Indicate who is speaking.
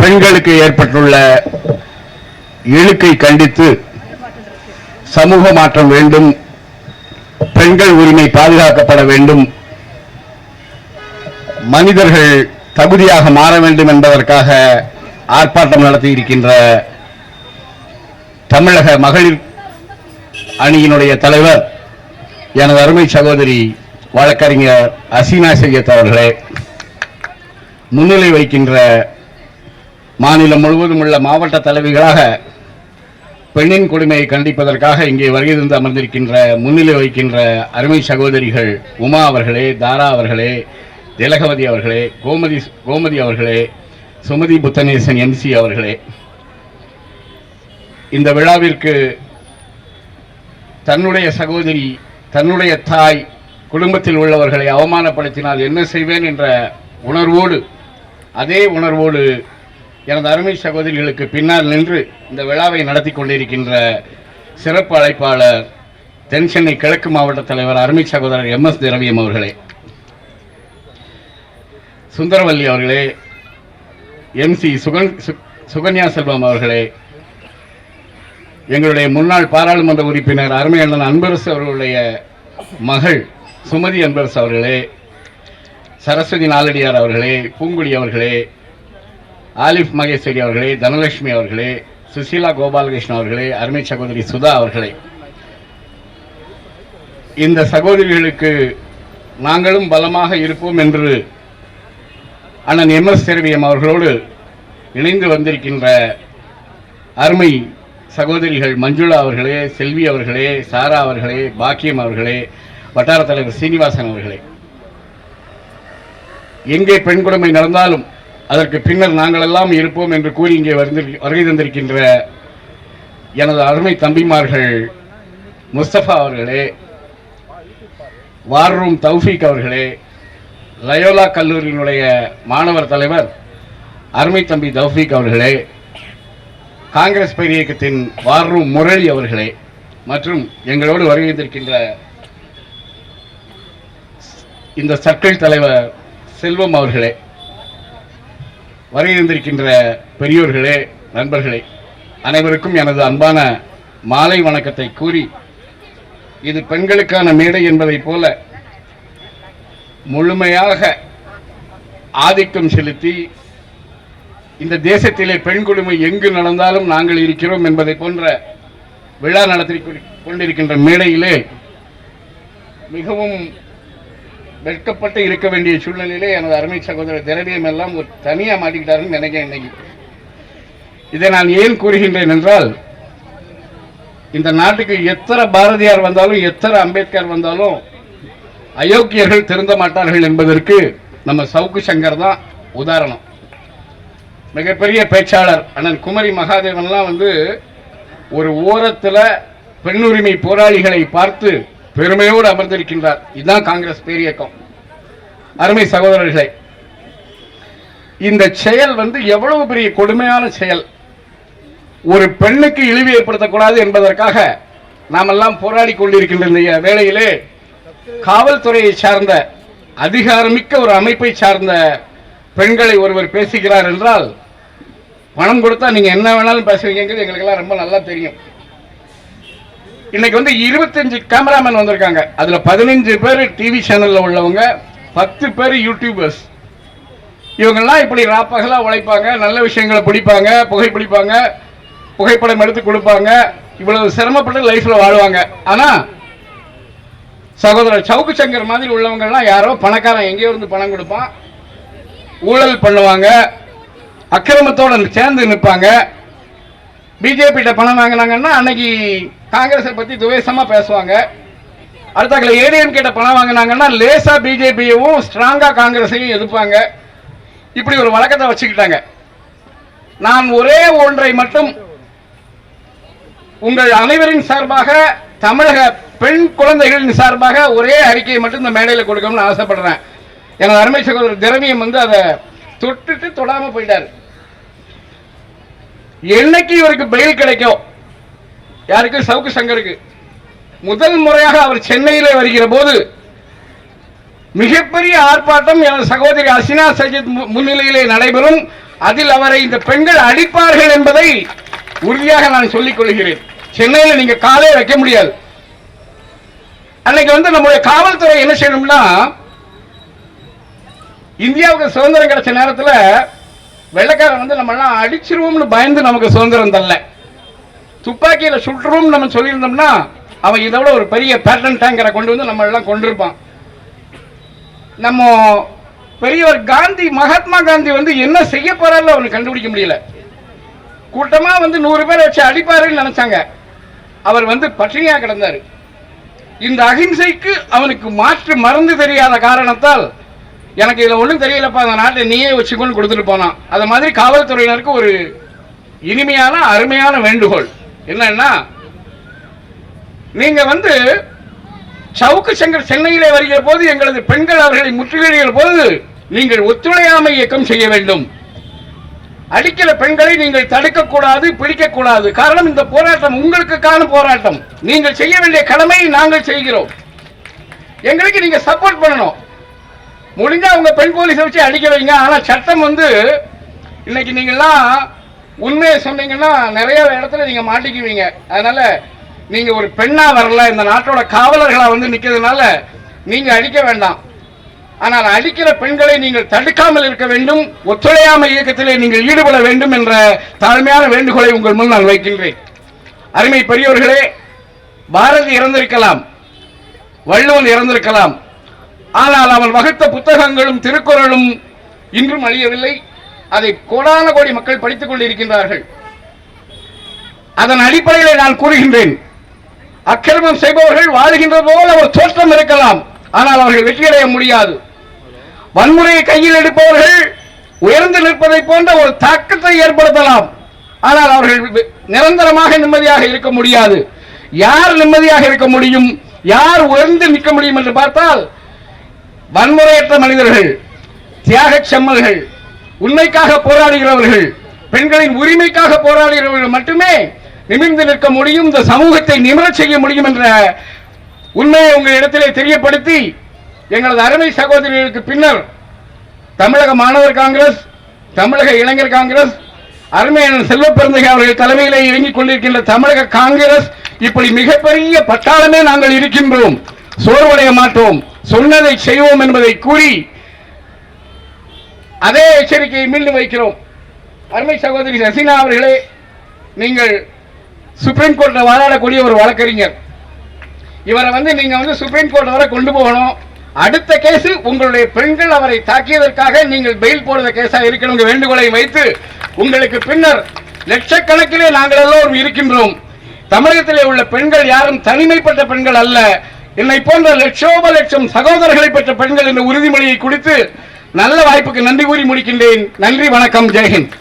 Speaker 1: பெண்களுக்கு ஏற்பட்டுள்ள இழுக்கை கண்டித்து சமூக மாற்றம் வேண்டும் பெண்கள் உரிமை பாதுகாக்கப்பட வேண்டும் மனிதர்கள் தகுதியாக மாற வேண்டும் என்பதற்காக ஆர்ப்பாட்டம் நடத்தி இருக்கின்ற தமிழக மகளிர் அணியினுடைய தலைவர் எனது அருமை சகோதரி வழக்கறிஞர் அசீனா சையத் அவர்களே முன்னிலை வைக்கின்ற மாநிலம் முழுவதும் உள்ள மாவட்ட தலைவிகளாக பெண்ணின் கொடுமையை கண்டிப்பதற்காக இங்கே வருகை தந்து அமர்ந்திருக்கின்ற முன்னிலை வைக்கின்ற அருமை சகோதரிகள் உமா அவர்களே தாரா அவர்களே திலகவதி அவர்களே கோமதி கோமதி அவர்களே சுமதி புத்தநேசன் எம்சி அவர்களே. இந்த விழாவிற்கு தன்னுடைய சகோதரி தன்னுடைய தாய் குடும்பத்தில் உள்ளவர்களை அவமானப்படுத்தினால் என்ன செய்வேன் என்ற உணர்வோடு அதே உணர்வோடு எனது அருமை சகோதரிகளுக்கு பின்னால் நின்று இந்த விழாவை நடத்தி கொண்டிருக்கின்ற சிறப்பு அழைப்பாளர் தென் சென்னை கிழக்கு மாவட்ட தலைவர் அருமை சகோதரர் எம் எஸ் திரவியம் அவர்களே. சுந்தரவல்லி அவர்களே எம்சி சுகன் சு- சுகன்யா செல்வம் அவர்களே எங்களுடைய முன்னாள் பாராளுமன்ற உறுப்பினர் அருமை அண்ணன் அன்பரசு அவர்களுடைய மகள் சுமதி அன்பரசு அவர்களே சரஸ்வதி நாலடியார் அவர்களே பூங்குடி அவர்களே ஆலிஃப் மகேஸ்வரி அவர்களே தனலட்சுமி அவர்களே சுசீலா கோபாலகிருஷ்ணன் அவர்களே அருமை சகோதரி சுதா அவர்களே. இந்த சகோதரிகளுக்கு நாங்களும் பலமாக இருப்போம் என்று அண்ணன் எம் எஸ் திரவியம் அவர்களோடு இணைந்து வந்திருக்கின்ற அருமை சகோதரிகள் மஞ்சுளா அவர்களே செல்வி அவர்களே சாரா அவர்களே பாக்கியம் அவர்களே வட்டார தலைவர் சீனிவாசன் அவர்களே. எங்கே பெண் கொடுமை நடந்தாலும் அதற்கு பின்னர் நாங்கள் எல்லாம் இருப்போம் என்று கூறி இங்கே வருகை தந்திருக்கின்ற எனது அருமை தம்பிமார்கள் முஸ்தபா அவர்களே வார்ரூம் தௌஃபீக் அவர்களே லயோலா கல்லூரியினுடைய மாணவர் தலைவர் அருமை தம்பி தௌஃபீக் அவர்களே காங்கிரஸ் பேர் இயக்கத்தின் வார்ரூம் முரளி அவர்களே மற்றும் எங்களோடு வருகை தந்திருக்கின்ற இந்த சர்க்கிள் தலைவர் செல்வம் அவர்களே வரையிருந்திருக்கின்ற பெரியோர்களே நண்பர்களே அனைவருக்கும் எனது அன்பான மாலை வணக்கத்தை கூறி இது பெண்களுக்கான மேடை என்பதைப் போல முழுமையாக ஆதிக்கம் செலுத்தி இந்த தேசத்திலே பெண் கொடுமை எங்கு நடந்தாலும் நாங்கள் இருக்கிறோம் என்பதை போன்ற விழா நடத்தி கொண்டிருக்கின்ற மேடையிலே மிகவும் வெட்கப்பட்டு இருக்க வேண்டிய சூழ்நிலையிலே எனது அருமை சகோதரர் திரவியம் எல்லாம் ஒரு தனியாக மாட்டிக்கிட்டாருன்னு நினைக்கிறேன் இன்னைக்கு. இதை நான் ஏன் கூறுகின்றேன் என்றால் இந்த நாட்டுக்கு எத்தனை பாரதியார் வந்தாலும் எத்தனை அம்பேத்கர் வந்தாலும் அயோக்கியர்கள் திருந்த மாட்டார்கள் என்பதற்கு நம்ம சவுக்கு சங்கர் தான் உதாரணம். மிகப்பெரிய பேச்சாளர் அண்ணன் குமரி மகாதேவன்லாம் வந்து ஒரு ஓரத்தில் பெண்ணுரிமை போராளிகளை பார்த்து பெருமையோடு அமர்ந்திருக்கின்றார். இதுதான் காங்கிரஸ் பேரியக்கம். அருமை சகோதரர்களே இந்த செயல் வந்து எவ்வளவு பெரிய கொடுமையான செயல். ஒரு பெண்ணுக்கு இழிவு ஏற்படுத்தக்கூடாது என்பதற்காக நாமெல்லாம் போராடி கொண்டிருக்கின்ற இந்த வேளையிலே காவல்துறையை சார்ந்த அதிகாரமிக்க ஒரு அமைப்பை சார்ந்த பெண்களை ஒருவர் பேசுகிறார் என்றால் பணம் கொடுத்தா நீங்க என்ன வேணாலும் பேசுவீங்கிறது எங்களுக்கெல்லாம் ரொம்ப நல்லா தெரியும். இன்னைக்கு வந்து இருபத்தஞ்சு கேமராமேன் வந்திருக்காங்க. அதுல பதினஞ்சு பேர் டிவி சேனல்ல உள்ளவங்க பத்து பேர் யூடியூபர்ஸ் இவங்கெல்லாம் இப்படி ராப்பகலாக உழைப்பாங்க நல்ல விஷயங்களை பிடிப்பாங்க புகைப்பிடிப்பாங்க புகைப்படம் எடுத்து கொடுப்பாங்க இவ்வளவு சிரமப்பட்டு லைஃப்ல வாழ்வாங்க. ஆனா சகோதரர் சவுக்கு சங்கர் மாதிரி உள்ளவங்கள்லாம் யாரோ பணக்காரன் எங்கேயோ இருந்து பணம் கொடுப்பான். ஊழல் பண்ணுவாங்க. அக்கிரமத்தோட சேர்ந்து நிற்பாங்க பிஜேபிகிட்ட பணம் வாங்கினாங்கன்னா அன்னைக்கு காங்கிரஸை பத்தி துவேஷமா பேசுவாங்க. அடுத்தாக்கில் ஏடிஎம் கிட்ட பணம் வாங்கினாங்கன்னா லேசா பிஜேபியவும் ஸ்ட்ராங்கா காங்கிரஸையும் எதிர்ப்பாங்க. இப்படி ஒரு வழக்கத்தை வச்சுக்கிட்டாங்க. நான் ஒரே ஒன்றை மட்டும் உங்கள் அனைவரின் சார்பாக தமிழக பெண் குழந்தைகளின் சார்பாக ஒரே அறிக்கையை மட்டும் இந்த மேடையில் கொடுக்கணும்னு ஆசைப்படுறேன். எனது அருமை சகோதரர் திரவியம் வந்து அதை தொட்டுட்டு தொடாம போயிட்டாரு. என்னைக்கு இவருக்கு பெயில் கிடைக்கும்? யாருக்கு? சவுக்கு சங்கருக்கு. முதல் முறையாக அவர் சென்னையிலே வருகிற போது மிகப்பெரிய ஆர்ப்பாட்டம் எனது சகோதரி அசினா சஜித் மு- முன்னிலையிலே நடைபெறும். அதில் அவரை இந்த பெண்கள் அடிப்பார்கள் என்பதை உறுதியாக நான் சொல்லிக் கொள்கிறேன். சென்னையில் நீங்க காலே வைக்க முடியாது. அன்னைக்கு வந்து நம்முடைய காவல்துறை என்ன செய்யணும்னா இந்தியாவுக்கு சுதந்திரம் கிடைச்ச நேரத்தில் வெள்ளைக்காரன் வந்து நம்ம அடிச்சிருவோம்னு பயந்து நமக்கு சுதந்திரம் தரல. துப்பாக்கியில் சுட்டுருவோம் நம்ம சொல்லியிருந்தோம்னா அவன் இதோட ஒரு பெரிய பேட்டன் டேங்கரை கொண்டு வந்து நம்ம எல்லாம் கொண்டிருப்பான். நம்ம பெரியவர் காந்தி மகாத்மா காந்தி வந்து என்ன செய்ய போறாரு அவனுக்கு கண்டுபிடிக்க முடியல. கூட்டமாக வந்து நூறு பேர் வச்சு அடிப்பாருன்னு நினைச்சாங்க. அவர் வந்து பட்டினியாக கிடந்தார். இந்த அகிம்சைக்கு அவனுக்கு மாற்று மருந்து தெரியாத காரணத்தால் எனக்கு இதில் ஒன்றும் தெரியலப்பா அந்த நாட்டை நீயே வச்சுக்கொண்டு கொடுத்துட்டு போனான். அது மாதிரி காவல்துறையினருக்கு ஒரு இனிமையான அருமையான வேண்டுகோள். என்னன்னா நீங்க வந்து சவுக்கு சங்கர் சென்னையிலே வருகிற போது எங்களது பெண்கள் அவர்களை முற்றுகையிடுகிற போது நீங்கள் ஒத்துழையாமை இயக்கம் செய்ய வேண்டும். அடிக்கிற பெண்களை நீங்கள் தடுக்கக்கூடாது பிடிக்கக்கூடாது. காரணம் இந்த போராட்டம் உங்களுக்கான போராட்டம். நீங்கள் செய்ய வேண்டிய கடமையை நாங்கள் செய்கிறோம். எங்களுக்கு நீங்க சப்போர்ட் பண்ணணும். முடிஞ்சா உங்க பெண் போலீஸை வச்சு அடிக்க வைங்க. ஆனா சட்டம் வந்து இன்னைக்கு நீங்கெல்லாம் உண்மையை சொன்னீங்கன்னா நிறைய இடத்துல நீங்க மாட்டிக்குவீங்க. அதனால நீங்க ஒரு பெண்ணா வரல இந்த நாட்டோட காவலர்களா வந்து நிக்கிறதுனால நீங்க அடிக்க வேண்டாம். ஆனால் அடிக்கிற பெண்களை நீங்கள் தடுக்காமல் இருக்க வேண்டும் ஒத்துழையாமை இயக்கத்திலே நீங்கள் ஈடுபட வேண்டும் என்ற தாழ்மையான வேண்டுகோளை உங்கள் முன் நான் வைக்கின்றேன். அருமை பெரியவர்களே பாரதி இறந்திருக்கலாம் வள்ளுவன் இறந்திருக்கலாம் ஆனால் அவன் வகுத்த புத்தகங்களும் திருக்குறளும் இன்றும் அழியவில்லை. அதை கோடான கோடி மக்கள் படித்துக் கொண்டிருக்கின்றார்கள். அதன் அடிப்படையில் நான் கூறுகின்றேன். அக்கிரமம் செய்பவர்கள் வாழுகின்ற போல ஒரு தோற்றம் இருக்கலாம். ஆனால் அவர்கள் வெற்றியடைய முடியாது. வன்முறையை கையில் எடுப்பவர்கள் உயர்ந்து நிற்பதை போன்ற ஒரு தாக்கத்தை ஏற்படுத்தலாம். ஆனால் அவர்கள் நிரந்தரமாக நிம்மதியாக இருக்க முடியாது. யார் நிம்மதியாக இருக்க முடியும்? யார் உயர்ந்து நிற்க முடியும் என்று பார்த்தால் வன்முறையற்ற மனிதர்கள் தியாகச் செம்மல்கள் உண்மைக்காக போராடுகிறவர்கள் பெண்களின் உரிமைக்காக போராடுகிறவர்கள் மட்டுமே நிமிர்ந்து நிற்க முடியும் இந்த சமூகத்தை நிமிரச் செய்ய முடியும் என்ற உண்மையை உங்களிடத்திலே தெரியப்படுத்தி எங்களது அருமை சகோதரிகளுக்கு பின்னர் தமிழக மாணவர் காங்கிரஸ் தமிழக இளைஞர் காங்கிரஸ் அருமையான செல்வப்பெருந்தகை அவர்கள் தலைமையிலே இயங்கிக் கொண்டிருக்கின்ற தமிழக காங்கிரஸ் இப்படி மிகப்பெரிய பட்டாளமே நாங்கள் இருக்கின்றோம். சோர்வடைய மாட்டோம். சொன்னதை செய்வோம் என்பதை கூறி அதே எச்சரிக்கையை மீண்டும் வைக்கிறோம். அருமை சகோதரி ரசினா அவர்களே நீங்கள் சுப்ரீம் கோர்ட்டில் வாதாடக்கூடிய ஒரு வழக்கறிஞர். இவரை வந்து நீங்கள் வந்து சுப்ரீம் கோர்ட் வரை கொண்டு போகணும். அடுத்த கேஸ் உங்களுடைய பெண்கள் அவரை தாக்கியதற்காக நீங்கள் பெயில் போடுற கேஸாக இருக்கணும் வேண்டுகோளை வைத்து உங்களுக்கு பின்னர் லட்சக்கணக்கிலே நாங்கள் எல்லோரும் இருக்கின்றோம். தமிழகத்திலே உள்ள பெண்கள் யாரும் தனிமைப்பட்ட பெண்கள் அல்ல. என்னை போன்ற லட்சோப லட்சம் சகோதரர்களை பெற்ற பெண்கள் என்ற உறுதிமொழியை கொடுத்து நல்ல வாய்ப்புக்கு நன்றி கூறி முடிக்கின்றேன். நன்றி வணக்கம் ஜெயஹிந்த்